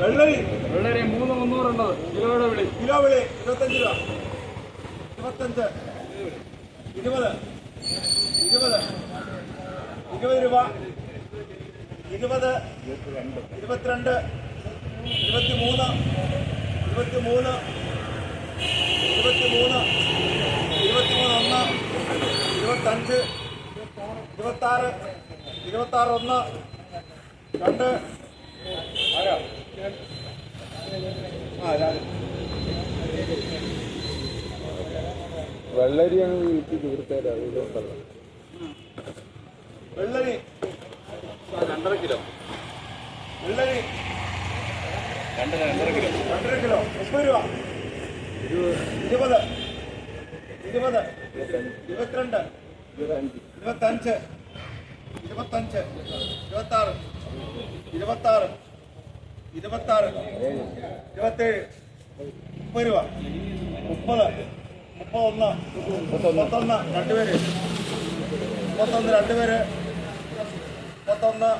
വെള്ളരി. വെള്ളരി മൂന്ന് മുന്നൂറുണ്ടത് കിലോയുടെ വിളി. കിലോ വിളി ഇരുപത്തഞ്ച് രൂപ. ഇരുപത്തഞ്ച്. ഇരുപത്. ഇരുപത്. ഇരുപത് രൂപ. ഇരുപത്. ഇരുപത്തിരണ്ട്. ഇരുപത്തി മൂന്ന് ഇരുപത്തി മൂന്ന് ഇരുപത്തി മൂന്ന് ഇരുപത്തി മൂന്ന് ഒന്ന് ഇരുപത്തഞ്ച്. ഇരുപത്താറ്. ഇരുപത്താറ് ഒന്ന് രണ്ട്. ആരാ? ആ രാജ. വെള്ളരി അങ്ങ് വീട്ടിൽ തീർത്തേരാ ഇതുണ്ടല്ലോ വെള്ളരി. രണ്ടര കിലോ. വെള്ളരി. രണ്ടര രണ്ടര കിലോ. രണ്ടര കിലോ. മുപ്പത് രൂപ. ഇരുപത്. ഇരുപത്. ഇരുപത്തിരണ്ട്. ഇരുപത്തഞ്ച്. ഇരുപത്തഞ്ച്. ഇരുപത്താറ്. ഇരുപത്താറ്. ഇരുപത്താറ്. ഇരുപത്തേഴ്. മുപ്പത് രൂപ. മുപ്പത്. മുപ്പത്തൊന്ന്. മുപ്പത്തൊന്ന്. രണ്ടുപേര് മുപ്പത്തൊന്ന് രണ്ടുപേര് മുപ്പത്തൊന്ന്.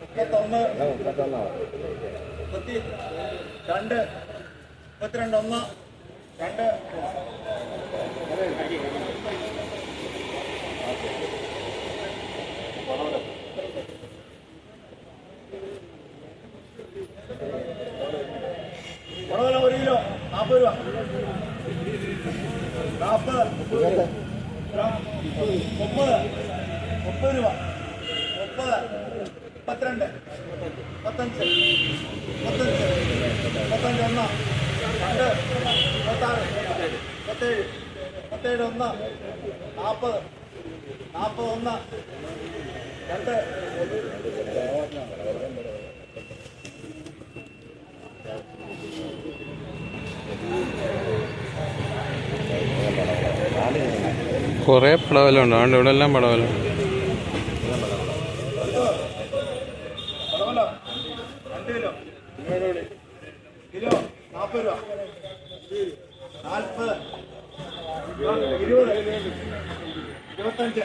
മുപ്പത്തൊന്ന്. മുപ്പത്തി രണ്ട്. മുപ്പത്തിരണ്ട് ഒന്ന്. രണ്ട് പടവലം ഒരു കിലോ നാൽപ്പത് രൂപ. നാൽപ്പത് മുപ്പത്. മുപ്പത്. രൂപ. മുപ്പത്. മുപ്പത്തിരണ്ട്. മുപ്പത്തഞ്ച്. മുപ്പത്തഞ്ച്. മുപ്പത്തഞ്ച് ഒന്ന്. കുറേ പടവലുണ്ട് അതുകൊണ്ട് ഇവിടെ എല്ലാം പടവല ഇരുപത്തഞ്ച്.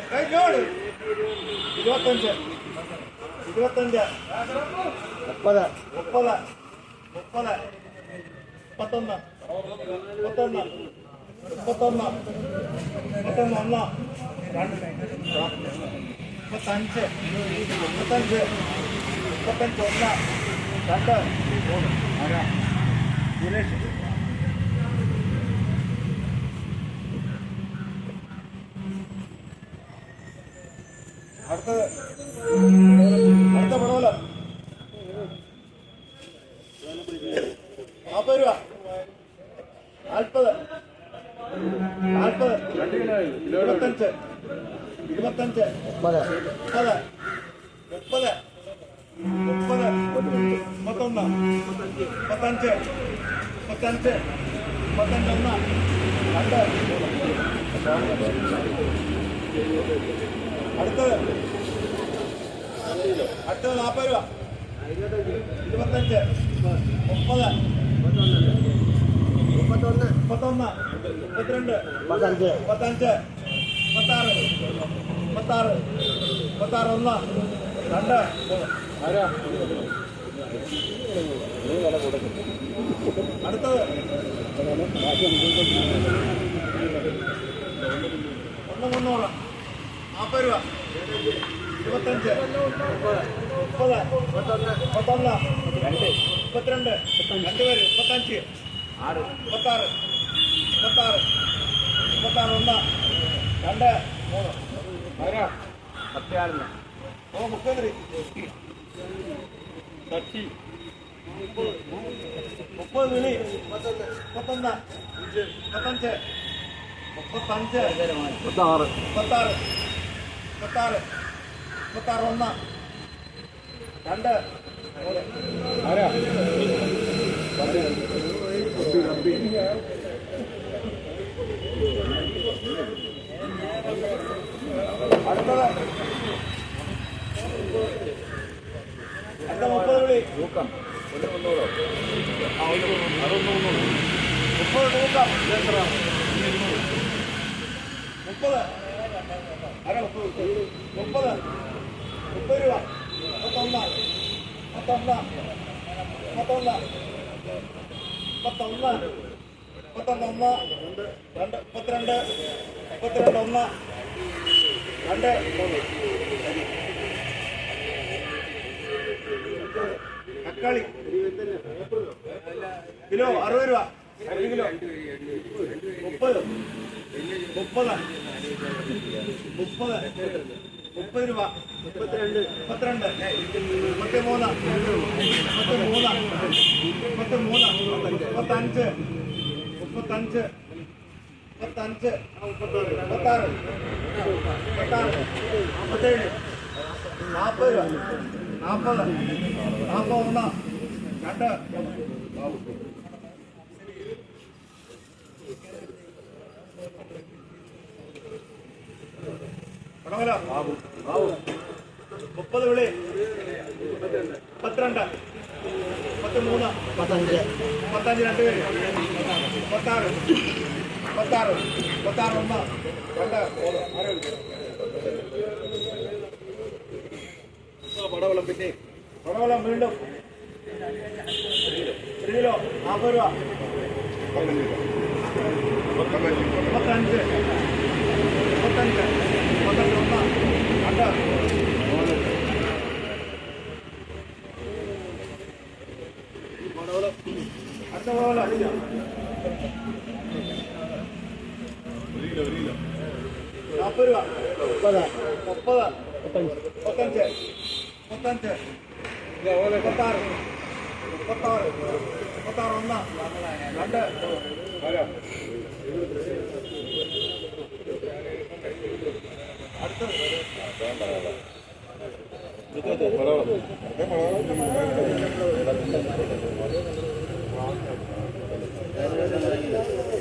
ഇരുപത്തഞ്ച് ഇരുപത്തഞ്ച് മുപ്പത് മുപ്പത് മുപ്പത് മുപ്പത്തൊന്ന് മുപ്പത്തൊന്ന് മുപ്പത്തൊന്ന്. മുപ്പത്തൊന്ന് ഒന്ന് മുപ്പത്തഞ്ച്. മുപ്പത്തഞ്ച്. മുപ്പത്തഞ്ച് ഒന്ന് രണ്ട് മൂന്ന് അടുത്തത് അടുത്ത പടവല നാൽപ്പത് രൂപ നാൽപ്പത് നാൽപ്പത് ഇരുപത്തഞ്ച് ഇരുപത്തഞ്ച് മുപ്പത് മുപ്പത്. മുപ്പത്. മുപ്പത്തൊന്ന്. മുപ്പത്തഞ്ച്. മുപ്പത്തഞ്ച്. മുപ്പത്തഞ്ചൊന്ന് രണ്ട്. അടുത്തത്. അടുത്തത് നാൽപ്പത് രൂപ. ഇരുപത്തഞ്ച്. മുപ്പത്. മുപ്പത്തൊന്ന്. മുപ്പത്തൊന്ന്. മുപ്പത്തിരണ്ട്. മുപ്പത്തഞ്ച്. മുപ്പത്തഞ്ച്. മുപ്പത്താറ്. മുപ്പത്താറ്. മുപ്പത്താറ് ഒന്ന് അടുത്തത് ഒന്ന് മുന്നൂറ് നാൽപ്പത് രൂപ ഇരുപത്തഞ്ച് മുപ്പത് മുപ്പത്തൊന്ന് രണ്ട് മുപ്പത്തിരണ്ട് രണ്ട് പേര് മുപ്പത്തഞ്ച് ആറ് മുപ്പത്താറ് മുപ്പത്താറ് മുപ്പത്താറ് ഒന്ന് രണ്ട് മൂന്ന് പത്തിയാറിന് തട്ടി മുപ്പത് വിളി മുപ്പത്തൊന്ന്. മുപ്പത്തഞ്ച്. മുപ്പത്തഞ്ച്. മുപ്പത്താറ്. മുപ്പത്താറ്. മുപ്പത്താറ്. മുപ്പത്താറ് ഒന്ന്. രണ്ട്. ആരാ അടുത്തത് അടുത്ത മുപ്പത് വിളി തൂക്കം ഒന്ന് മുന്നൂറോ ആ ഒന്ന് അതൊന്ന് മുന്നൂറ് മുപ്പത് തൂക്കം മുപ്പത് അര മുപ്പത് മുപ്പത് മുപ്പത് രൂപ മുപ്പത്തൊന്ന് മുപ്പത്തൊന്ന് മുപ്പത്തൊന്ന് മുപ്പത്തൊന്ന് മുപ്പത്തൊന്ന് രണ്ട് മുപ്പത്തിരണ്ട് മുപ്പത്തിരണ്ട് ഒന്ന് രണ്ട് തക്കാളി. കിലോ അറുപത് രൂപ. ഒരു കിലോ. മുപ്പത്. മുപ്പത്. മുപ്പത്. മുപ്പത് രൂപ. മുപ്പത്തിരണ്ട്. മുപ്പത്തിരണ്ട്. മുപ്പത്തി മൂന്ന് മുപ്പത്തി മൂന്ന് മുപ്പത്തി മൂന്ന് മുപ്പത്തഞ്ച്. മുപ്പത്തഞ്ച്. മുപ്പത്തഞ്ച്. മുപ്പത്താറ്. മുപ്പത്താറ്. മുപ്പത്തേഴ്. നാൽപ്പത് നാൽപ്പത് നാൽപ്പത് ഒന്ന് രണ്ട് മുപ്പത് വിളി. മുപ്പത്തിരണ്ട്. മുപ്പത്തിമൂന്ന്. പത്തഞ്ച് മുപ്പത്തഞ്ച് രണ്ട് പേര്. മുപ്പത്താറ്. മുപ്പത്താറ് മുപ്പത്താറ് ഒന്ന് രണ്ട് പടവളം പിന്നെ പടവലം വീണ്ടും ഒരു കിലോ നാൽപ്പത് രൂപ മുപ്പത്തഞ്ച് മുപ്പത്തഞ്ച് മുപ്പത്തഞ്ച് ഒന്ന് രണ്ട് അടുത്ത പടവലം നാൽപ്പത് രൂപ. മുപ്പത്. മുപ്പത്. മുപ്പത്തഞ്ച്. മുപ്പത്തഞ്ച്. മുപ്പത്താറ്. മുപ്പത്താറ്. മുപ്പത്താറ് ഒന്ന്. രണ്ട്. അടുത്തത്.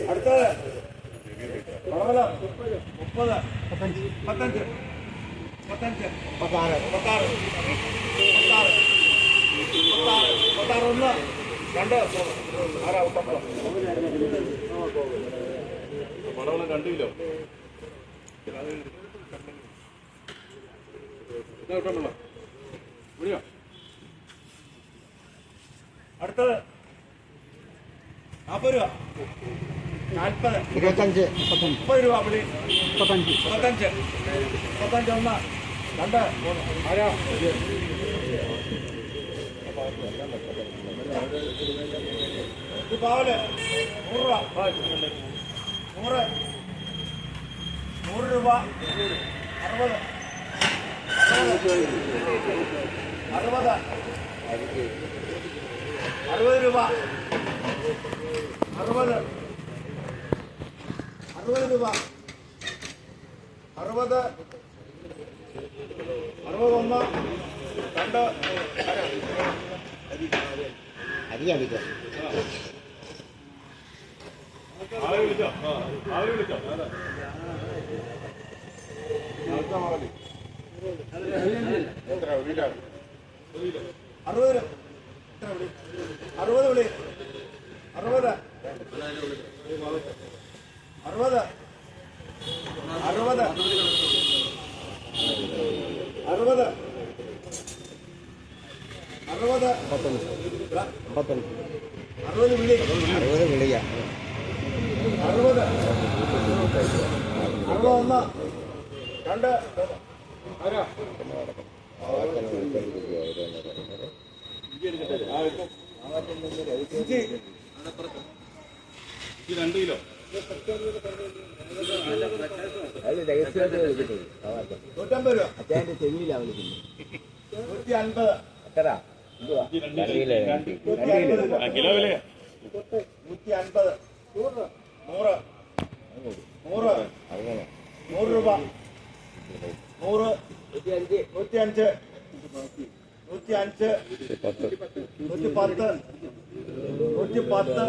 അടുത്തത്. മുപ്പത് മുപ്പത്തഞ്ച് മുപ്പത്തഞ്ച് മുപ്പത്താറ് മുപ്പത്താറ് മുപ്പത്താറ് മുപ്പത്താറ് മുപ്പത്താറ് ഒന്ന് രണ്ട്. ആരാ മുപ്പത്താറ് പടവളം രണ്ട് കിലോ വിളിയോ? അടുത്തത് നാൽപ്പത് രൂപ. നാൽപ്പത് ഇരുപത്തഞ്ച് മുപ്പത്തഞ്ച്. മുപ്പത് രൂപ വിളി മുപ്പത്തഞ്ച്. മുപ്പത്തഞ്ച്. മുപ്പത്തഞ്ച് ഒന്ന്. രണ്ട്. ആരാ? പാവൽ നൂറ് രൂപ. നൂറ്. നൂറ് രൂപ. അറുപത്. അറുപത്. അറുപത് രൂപ. അറുപത്. അറുപത് രൂപ. അറുപത്. അറുപത് ഒന്ന് രണ്ട്. അരി അടിക്കുക ആര് വിളിച്ചോ ആര് വിളിച്ചോ അറുപത് രൂപ. എത്ര വിളി അറുപത് വിളി അറുപത് അറുപത് അറുപത് അറുപത് അറുപത് മുപ്പത്തഞ്ച് മുപ്പത്തഞ്ച് അറുപത് വിളി അറുപത് വിളിയ അറുപത് അറുപത് ഒന്ന് രണ്ട് ആരാ ഇഞ്ചി ഈ രണ്ട് കിലോ. നൂറ്റമ്പത് രൂപ. അച്ഛന്റെ ചെവിയിലാ വിളിക്കുന്നത്. നൂറ്റി അൻപത് രണ്ട് കിലോ നൂറ്റി അൻപത് കിലോ. വിലയാ നൂറ്റി അൻപത് നൂറ്. നൂറ്. നൂറ്. രൂപ. നൂറ്. നൂറ്റി അഞ്ച് നൂറ്റി അഞ്ച് നൂറ്റി പത്ത് നൂറ്റി പത്ത്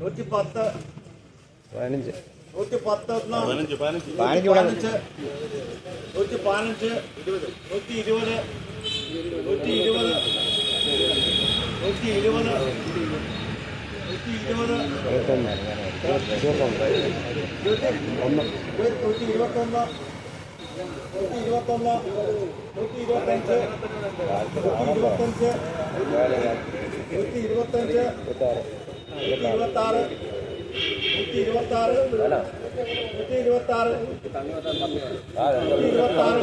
നൂറ്റി പത്ത് നൂറ്റി പത്ത് ഒന്ന് പതിനഞ്ച് നൂറ്റി പതിനഞ്ച് നൂറ്റി ഇരുപത് നൂറ്റി ഇരുപത് നൂറ്റി ഇരുപത് നൂറ്റി ഇരുപത് ഇരുപത്തൊന്ന് നൂറ്റി ഇരുപത്തൊന്ന് നൂറ്റി ഇരുപത്തൊന്ന് നൂറ്റി ഇരുപത്തഞ്ച് ഇരുപത്തഞ്ച് നൂറ്റി ഇരുപത്തഞ്ച് നൂറ്റി ഇരുപത്താറ് നൂറ്റി ഇരുപത്താറ് നൂറ്റി ഇരുപത്താറ് നൂറ്റി ഇരുപത്താറ്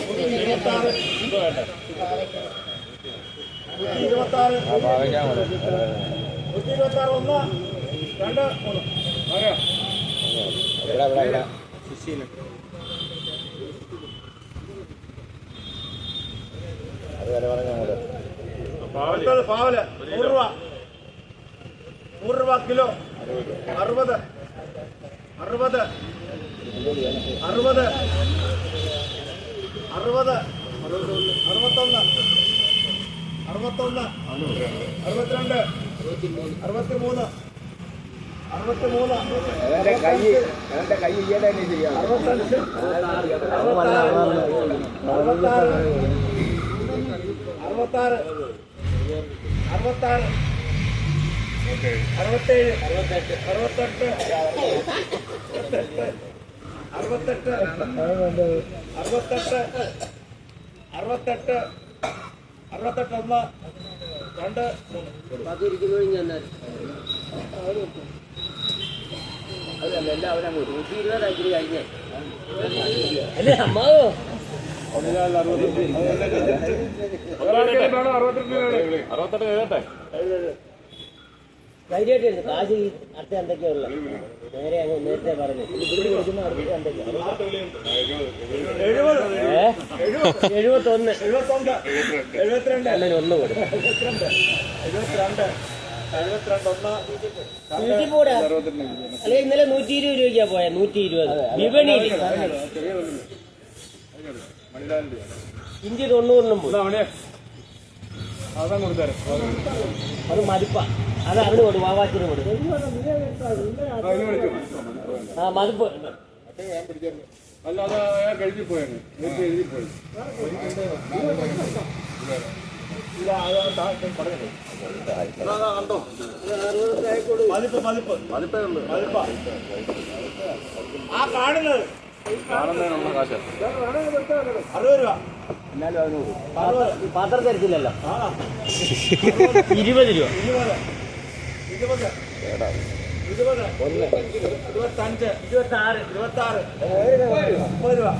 നൂറ്റി ഇരുപത്താറ് നൂറ്റി ഇരുപത്താറ് നൂറ്റി ഇരുപത്താറ് ഒന്ന് രണ്ട് മൂന്ന്. ഇവിടെ ഇവിടെ ഇവിടെ അത് വില പറഞ്ഞ അങ്ങോട്ട് അടുത്തത് പാവൽ. നൂറ് രൂപ. നൂറ് രൂപ കിലോ. അറുപത്. അറുപത്. അറുപത്. അറുപത്. അറുപത്തൊന്ന്. അറുപത്തൊന്ന്. അറുപത്തിരണ്ട്. അറുപത്തിമൂന്ന്. അറുപത്തിമൂന്ന്. അറുപത്തഞ്ച്. അറുപത്താറ്. അറുപത്താറ്. അറുപത്താറ്. അറുപത്തേഴ്. അറുപത്തെട്ട്. അറുപത്തെട്ട്. അറുപത്തെട്ട്. അറുപത്തെട്ട്. അറുപത്തെട്ട്. അറുപത്തെട്ട് ഒന്ന്. രണ്ട്. അതല്ല എല്ലാവരും അങ്ങോട്ട് നൂറ്റി ഇരുപതാക്കി കഴിഞ്ഞേ. ധൈര്യമായിട്ട് കാശ് അടുത്ത എന്തൊക്കെയുള്ള നേരെ അങ്ങ് നേരത്തെ പറഞ്ഞു എഴുപത്തൊന്ന് അല്ല ഒന്ന് കൊടുക്കും അല്ലെ ഇന്നലെ നൂറ്റി ഇരുപത് രൂപയ്ക്കാ പോയ? നൂറ്റി ഇരുപത്. വിപണിയിൽ. ഇഞ്ചി തൊണ്ണൂറിനും പോയി. അതാ കൊടുത്തരാം അത് മതിപ്പ. അത് അവന് കൊടു വാവാച്ചിന് കൊടു. ആ മതിപ്പ്. അല്ല അത് അയാൾ കഴിഞ്ഞു പോയാണ് എഴുതി പോയി. മതിപ്പ് മതിപ്പ്. മതിപ്പേ ഉള്ളൂ. മതിപ്പാ. ആ കാണുന്നത്. പാത്രം തരത്തില്ലല്ലോ ഇരുപത് രൂപ.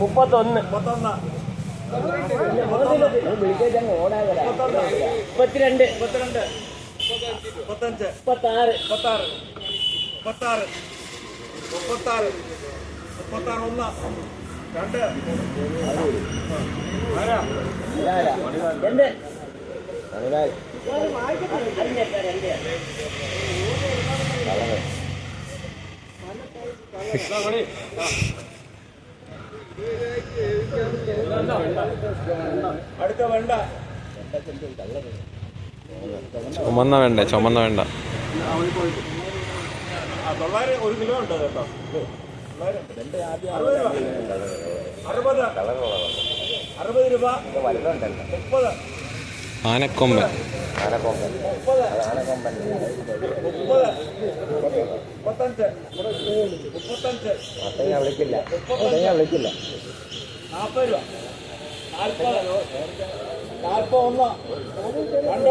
മുപ്പത്തൊന്ന് മുപ്പത്തിരണ്ട് മുപ്പത്തിരണ്ട് മുപ്പത്തഞ്ച് മുപ്പത്താറ് മുപ്പത്താറ് മുപ്പത്താറ് മുപ്പത്താറ് ഒന്ന് രണ്ട്. അടുത്ത വേണ്ട. ചുമന്ന വേണ്ട ചുമന്ന വേണ്ട. തൊള്ളായിരം ഒരു കിലോ ഉണ്ട് കേട്ടോ. അറുപത് രൂപ മുപ്പത് ആനക്കൊമ്പൻ ആനക്കൊമ്പൻ ആനക്കൊമ്പൻ മുപ്പത്. മുപ്പത്തഞ്ച് മുപ്പത്തഞ്ച് അത്തങ്ങ വിളിക്കില്ല അത്തങ്ങ വിളിക്കില്ല നാൽപ്പത് രൂപ നാൽപ്പത് നാൽപ്പത് ഒന്ന് രണ്ട്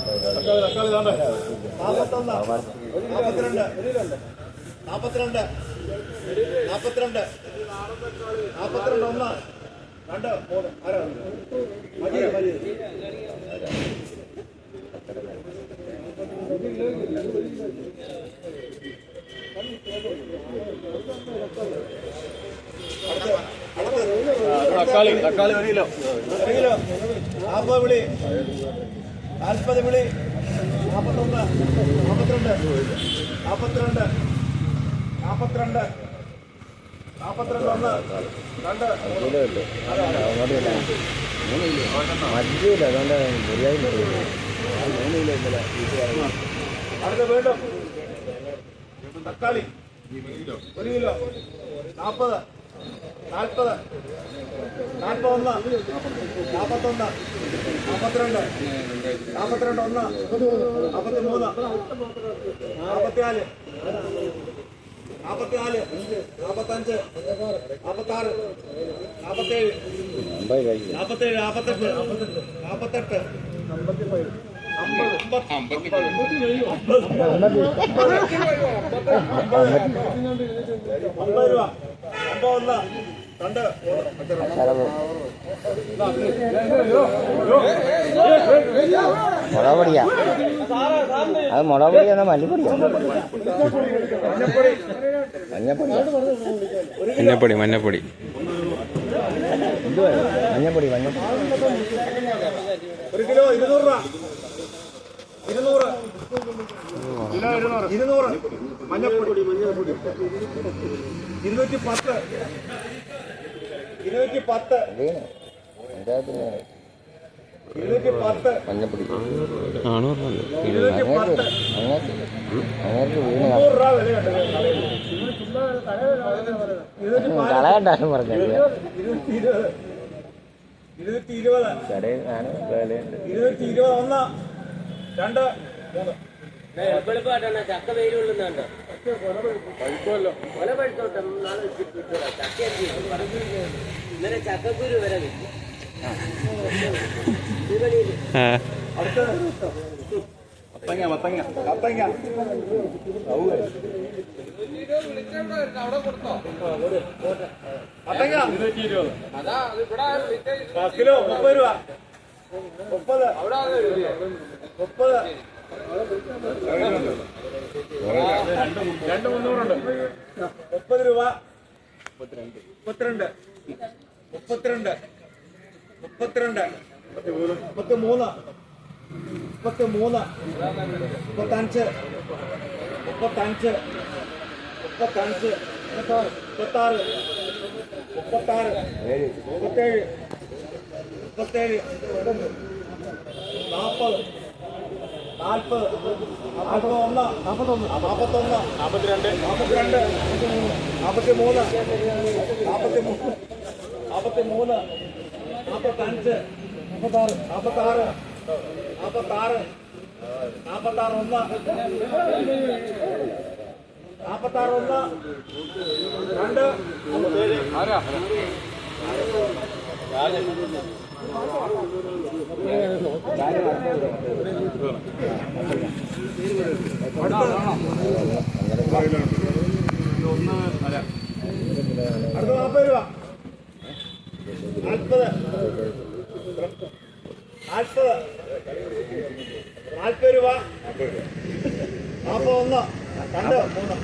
ഒന്ന് രണ്ട് മൂന്ന് ആരാ മതി മതി തക്കാളി തക്കാളി ഒരു കിലോ ഒരു കിലോ നാൽപ്പത് വിളി നാൽപ്പത് വിളി. നാൽപ്പത്തൊന്ന് നാൽപ്പത്തിരണ്ട് നാൽപ്പത്തിരണ്ട് നാൽപ്പത്തിരണ്ട് നാൽപ്പത്തിരണ്ട് ഒന്ന്. രണ്ട്. മതിയില്ല അതുകൊണ്ട് ബിരിയാണി അടുത്ത വീണ്ടും. തക്കാളി. ഒരു കിലോ. നാൽപ്പത് നാൽപ്പത് നാൽപ്പത്തൊന്ന് നാൽപ്പത്തൊന്ന് നാൽപ്പത്തിരണ്ട് നാൽപ്പത്തിരണ്ട് ഒന്ന് നാൽപ്പത്തി മൂന്ന് നാൽപ്പത്തിനാല് നാൽപ്പത്തിനാല് നാൽപ്പത്തഞ്ച് നാൽപ്പത്താറ് നാൽപ്പത്തേഴ് നാൽപ്പത്തേഴ് നാൽപ്പത്തെട്ട് നാൽപ്പത്തെട്ട് അമ്പത് രൂപ മുളക് പൊടിയാ അത് മുളക് പൊടിയാണോ മല്ലിപ്പൊടിയാ? മഞ്ഞപ്പൊടിയാ. മഞ്ഞപ്പൊടി മഞ്ഞപ്പൊടി. മഞ്ഞപ്പൊടി മഞ്ഞപ്പൊടി. ഒരു കിലോ ഇരുന്നൂറ് രൂപ. ഇരുന്നൂറ്. കിലോ ഇരുന്നൂറ് ഇരുന്നൂറ് മഞ്ഞപ്പൊടി മഞ്ഞപ്പൊടി ഇരുന്നൂറ്റി പത്ത്. ഇരുന്നൂറ്റി പത്ത്. ഇരുന്നൂറ്റി പത്ത്. മഞ്ഞപ്പൊടി ആണ് ഇരുന്നൂറ്റി പത്ത് അങ്ങേക്ക് അങ്ങേക്ക് വീണ് നൂറ് രൂപ വിലയുണ്ട് കടയിൽ ഇരുന്നൂറ്റി കളയണ്ടാണ് പറഞ്ഞത് ഇരുന്നൂറ്റി ഇരുപത് ഇരുന്നൂറ്റി ഇരുപത് കടയിൽ ആണ് വിലയുണ്ട് ഇരുന്നൂറ്റി ഇരുപത് ഒന്ന്. രണ്ട്. മൂന്ന് എളുപ്പമായിട്ടാണ് ചക്ക വെയിൽ കൊള്ളുന്നുണ്ട് കൊല പഴുത്തോട്ടെ നാളെ ചക്ക ഇന്നലെ ചക്കക്കുരു വരെ ആ. മത്തങ്ങ മത്തങ്ങ മത്തങ്ങ മത്തങ്ങ ആ, കിലോ മുപ്പത് രൂപ മുപ്പത് മുപ്പത് രണ്ട് മുന്നൂറുണ്ട് മുപ്പത് രൂപ. മുപ്പത്തിരണ്ട്. മുപ്പത്തിരണ്ട്. മുപ്പത്തിരണ്ട്. മുപ്പത്തി മൂന്ന് മുപ്പത്തി മൂന്ന് മുപ്പത്തഞ്ച്. മുപ്പത്തഞ്ച്. മുപ്പത്തഞ്ച്. മുപ്പത്താറ്. മുപ്പത്താറ്. മുപ്പത്തേഴ്. മുപ്പത്തേഴ്. നാൽപ്പത് നാൽപ്പത് നാൽപ്പത് ഒന്ന് നാൽപ്പത്തൊന്ന് നാൽപ്പത്തൊന്ന് നാൽപ്പത്തിരണ്ട് നാൽപ്പത്തിരണ്ട് നാൽപ്പത്തി മൂന്ന് നാൽപ്പത്തി മൂന്ന് നാൽപ്പത്തി മൂന്ന് നാൽപ്പത്തഞ്ച് നാൽപ്പത്താറ് നാൽപ്പത്താറ് നാൽപ്പത്താറ് അടുത്ത നാൽപ്പത് രൂപ നാൽപ്പത് നാൽപ്പത് നാൽപ്പത് രൂപ നാൽപ്പത് ഒന്ന് രണ്ട് മൂന്ന്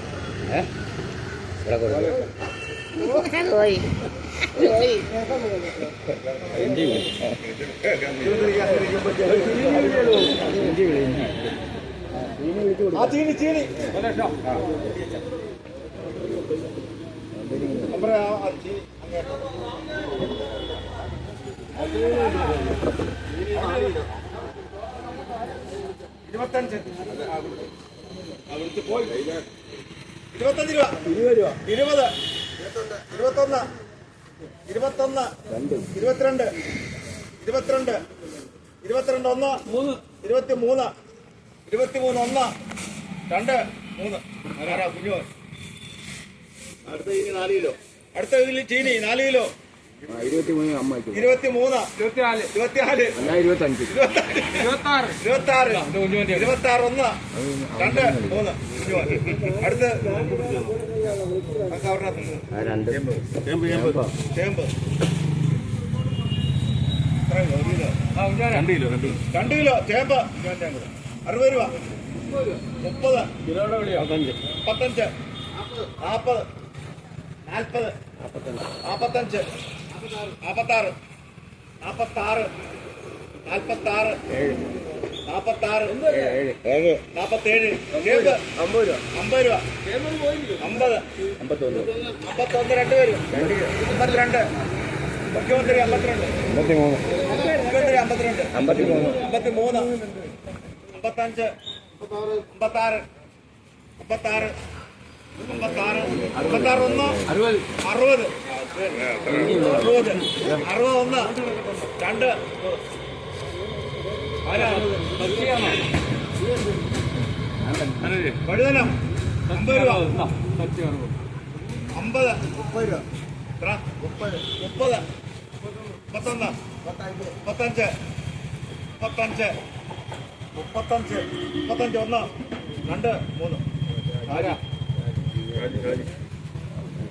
ആ ചീനി ചീനി. അപ്പുറം ആ- ആ ചീനി. അങ്ങേ. ഇരുപത്തഞ്ച്. ഇരുപത്തഞ്ച് രൂപ ഇരുപത് രൂപ. ഇരുപത്. ഇരുപത്തൊന്ന് ഇരുപത്തൊന്ന് ഇരുപത്തിരണ്ട് ഇരുപത്തിരണ്ട് ഇരുപത്തിരണ്ട് ഒന്ന് മൂന്ന്. ഇരുപത്തി മൂന്ന് ഇരുപത്തി മൂന്ന് ഒന്ന് രണ്ട് മൂന്ന്. ആരാ കുഞ്ഞു അടുത്ത ഇതിൽ നാല് കിലോ. അടുത്ത ഇതിൽ ചീനി നാല് കിലോ. ഇരുപത്തി മൂന്ന് അമ്മയ്ക്ക് ഇരുപത്തി മൂന്ന് ഇരുപത്തിനാല് ഇരുപത്തിനാല് ഇരുപത്തഞ്ച്. ഇരുപത്തി ആറ് ഇരുപത്തി ആറ് ഒന്ന്. രണ്ട് മൂന്ന്. അടുത്ത് ആ രണ്ട്. രണ്ട് കിലോ രണ്ട് കിലോ. ചേമ്പ് അറുപത് രൂപ. മുപ്പത്. മുപ്പത്തഞ്ച്. നാൽപ്പത്. നാൽപ്പത്. നാൽപ്പത്തഞ്ച്. നാൽപ്പത്താറ് നാൽപ്പത്താറ് നാൽപ്പത്താറ് നാപ്പത്താറ് ഏഴ്. നാപ്പത്തേഴ് കേക്ക് അമ്പത് രൂപ. അമ്പത് രൂപ. അമ്പത് അമ്പത്തൊന്ന്. അമ്പത്തൊന്ന് രണ്ട് പേരും. അമ്പത്തിരണ്ട്. മുഖ്യമന്ത്രി അമ്പത്തിരണ്ട്. അമ്പത്തി മൂന്ന് മുഖ്യമന്ത്രി അമ്പത്തിരണ്ട്. അമ്പത്തി മൂന്ന് അമ്പത്തഞ്ച്. അമ്പത്താറ്. അമ്പത്താറ്. അമ്പത്താറ്. അമ്പത്താറ്. ഒന്ന് അറുപത്. അറുപത്. അറുപത് അറുപത് ഒന്ന് രണ്ട്? വഴുതനം അമ്പത് രൂപ അമ്പത് മുപ്പത് രൂപ എത്ര? മുപ്പത് മുപ്പത് മുപ്പത്തൊന്ന് മുപ്പത്തഞ്ച് മുപ്പത്തഞ്ച് മുപ്പത്തഞ്ച് മുപ്പത്തഞ്ച് ഒന്ന് രണ്ട് മൂന്ന് ആരാ